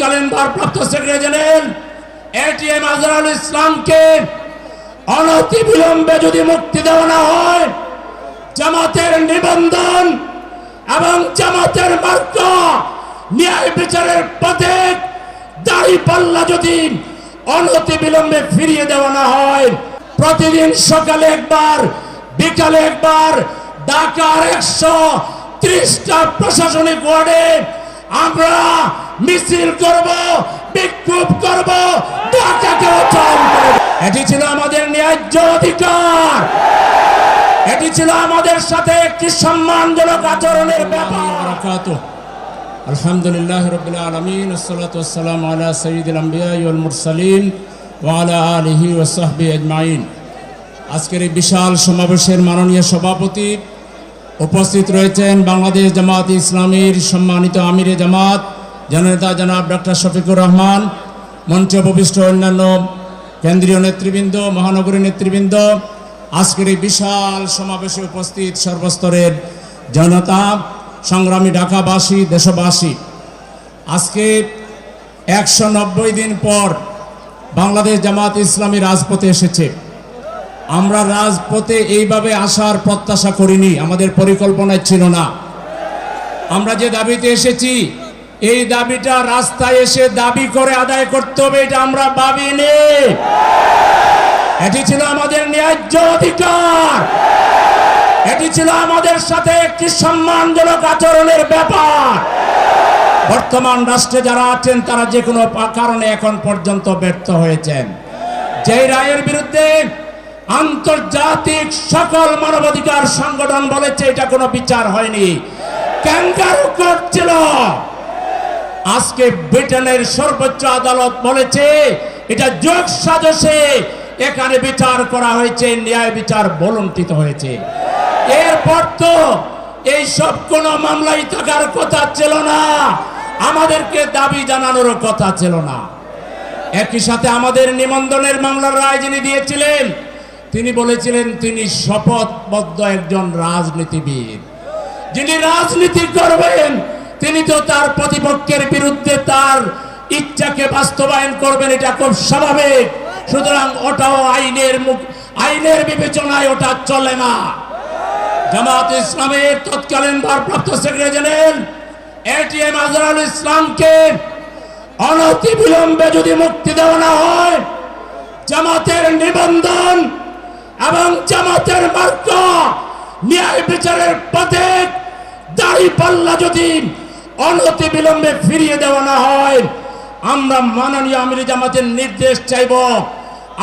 তৎকালীন ভারপ্রাপ্ত secretary general ATM Azharul ইসলামকে অনতি বিলম্বে যদি মুক্তি দেওয়া না হয়, জামাতের নিবন্ধন এবং জামাতের মার্গ ন্যায় বিচারের পথে দাড়ি পাল্লা যদি অনতি বিলম্বে ফিরিয়ে দেওয়া না হয়, প্রতিদিন সকালে একবার, বিকালে একবার ঢাকার একশো ত্রিশটা প্রশাসনিক ওয়ার্ডে আমরা মিছিল করব, বিক্ষোভ করব এটি ছিল আমাদের ন্যায্য অধিকার। এটি ছিল আমাদের সাথে একটি সম্মানজনক আচরণের ব্যাপার। আলহামদুলিল্লাহ রবিল আলমিন ওয়াসসালামু আলা সঈদুল আম্বিয়া ওয়াল আলিহি ওয়া সাহবি আজমাইন। আজকের এই বিশাল সমাবেশের মাননীয় সভাপতি উপস্থিত রয়েছেন বাংলাদেশ জামাত ইসলামীর সম্মানিত আমিরে জামাত জননেতা জনাব ডক্টর শফিকুর রহমান মঞ্চে উপবিষ্ট অন্যান্য কেন্দ্রীয় নেতৃবৃন্দ মহানগরী নেতৃবৃন্দ, আজকের এই বিশাল সমাবেশে উপস্থিত সর্বস্তরের জনতা, সংগ্রামী ঢাকাবাসী, দেশবাসী, আজকে একশো নব্বই দিন পর বাংলাদেশ জামাত ইসলামী রাজপথে এসেছে। আমরা রাজপথে এইভাবে আসার প্রত্যাশা করিনি, আমাদের পরিকল্পনায় ছিল না। আমরা যে দাবিতে এসেছি এই দাবিটা রাস্তায় এসে দাবি করে আদায় করতে হবে, এটা আমরা ভাবিনি। এটি ছিল আমাদের ন্যায্য অধিকার। এটি ছিল আমাদের সাথে একটি সম্মানজনক আচরণের ব্যাপার। বর্তমান রাষ্ট্রে যারা আছেন, তারা যে কোনো কারণে এখন পর্যন্ত ব্যর্থ হয়েছেন। যেই রায়ের বিরুদ্ধে আন্তর্জাতিক সকল মানবাধিকার সংগঠন বলেছে, এটা কোনো বিচার হয়নি। ক্যাঙ্গারু কোর্ট ছিল। আজকে ব্রিটেনের সর্বোচ্চ আদালত বলেছে, এটা যোগ সাজসে। এখানে বিচার করা হয়েছে, ন্যায় বিচার বলন্টিত হয়েছে। এরপর তো এই সব কোন মামলাই থাকার কথা ছিল না। আমাদেরকে দাবি জানানোর কথা ছিল না। একই সাথে আমাদের নিবন্ধনের মামলার রায় যিনি দিয়েছিলেন, তিনি বলেছিলেন তিনি শপথবদ্ধ একজন রাজনীতিবিদ। যিনি রাজনীতি করবেন তো তার প্রতিপক্ষের বিরুদ্ধে তার ইচ্ছাকে বাস্তবায়ন করবেন, এটা খুব স্বাভাবিক। সুতরাং ওটাও আইনের মুখ, আইনের বিবেচনায় ওটা চলে না। জামাত ইসলামের তৎকালীন ভারপ্রাপ্ত সেক্রেটারি জেনারেল এটিএম আজহারুল ইসলামকে অনতি বিলম্বে যদি মুক্তি দেওয়া না হয়, জামাতের নিবন্ধন এবং জামাতের মার্গ ন্যায় বিচারের পথে দাড়ি পাল্লা যদি অনতি বিলম্বে ফিরিয়ে দেওয়া না হয়। আমরা মাননীয় আমির জামাতের নির্দেশ চাইব।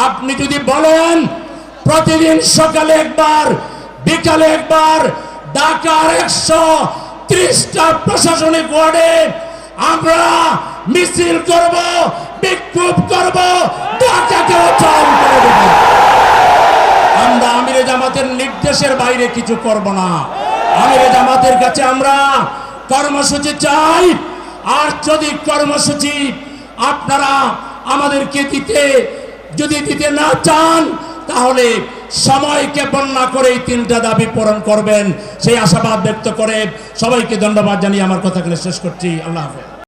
আপনি যদি বলেন, প্রতিদিন সকালে একবার, বিকালে একবার, ঢাকার একশো ত্রিশটা প্রশাসনিক ওয়ার্ডে আমরা মিছিল করব, বিক্ষোভ করব করে আমরা আমিরে জামাতের নির্দেশের বাইরে কিছু করব না। আমিরে জামাতের কাছে আমরা কর্মসূচি চাই, আর যদি কর্মসূচি আপনারা আমাদেরকে দিতে, যদি দিতে না চান, তাহলে সময়কে বন্যা করে এই তিনটা দাবি পূরণ করবেন। সেই আশাবাদ ব্যক্ত করে সবাইকে ধন্যবাদ জানিয়ে আমার কথাগুলো শেষ করছি। আল্লাহ হাফেজ।